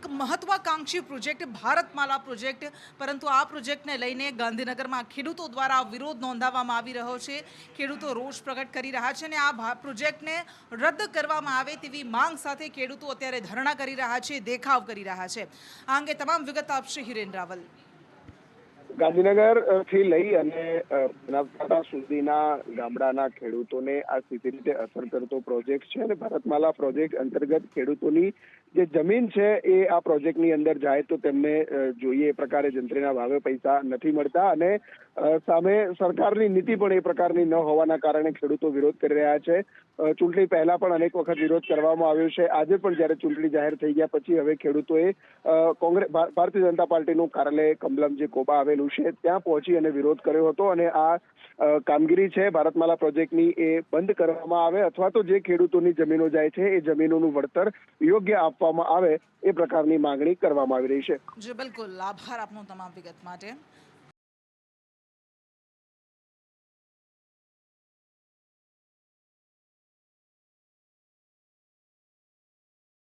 એક મહત્વાકાંક્ષી project, Bharatmala project. પરંતુ આ પ્રોજેક્ટને લઈને ગાંધીનગરમાં ખેડૂતો દ્વારા વિરોધ નોંધાવવામાં આવી રહ્યો છે. ખેડૂતો રોષ પ્રગટ કરી રહ્યા છે અને આ પ્રોજેક્ટને રદ કરવામાં આવે તેવી માંગ સાથે ખેડૂતો અત્યારે ધરણા કરી રહ્યા છે, દેખાવ કરી રહ્યા છે. આ અંગે તમામ વિગત આપશે હિરેન રાવલ. ગાંધીનગરથી લઈ અને બનાસકાંઠા સુધીના ગામડાના ખેડૂતોને આ સીધી રીતે અસર કરતો પ્રોજેક્ટ છે અને ભારતમાલા પ્રોજેક્ટ અંતર્ગત ખેડૂતોની જે જમીન છે એ આ પ્રોજેક્ટની અંદર જાય તો તેમને જોઈએ એ પ્રકારે જંત્રીના ભાવે પૈસા નથી મળતા અને સામે સરકારની નીતિ પણ એ પ્રકારની ન હોવાના કારણે ખેડૂતો વિરોધ કરી રહ્યા છે. ચૂંટણી પહેલા પણ અનેક વખત વિરોધ કરવામાં આવ્યો છે. આજે પણ જ્યારે ચૂંટણી જાહેર થઈ ગયા પછી હવે ખેડૂતોએ કોંગ્રેસ ભારતીય જનતા પાર્ટીનું કાર્યાલય કમલમ જે કોબા આવેલું છે ત્યાં પહોંચી અને વિરોધ કર્યો હતો અને આ કામગીરી છે ભારતમાલા પ્રોજેક્ટની એ બંધ કરવામાં આવે અથવા તો જે ખેડૂતોની જમીનો જાય છે એ જમીનોનું વળતર યોગ્ય આપવામાં આવે એ પ્રકારની માંગણી કરવામાં આવી રહી છે. જી, બિલકુલ. આભાર આપનો તમામ વિગત માટે.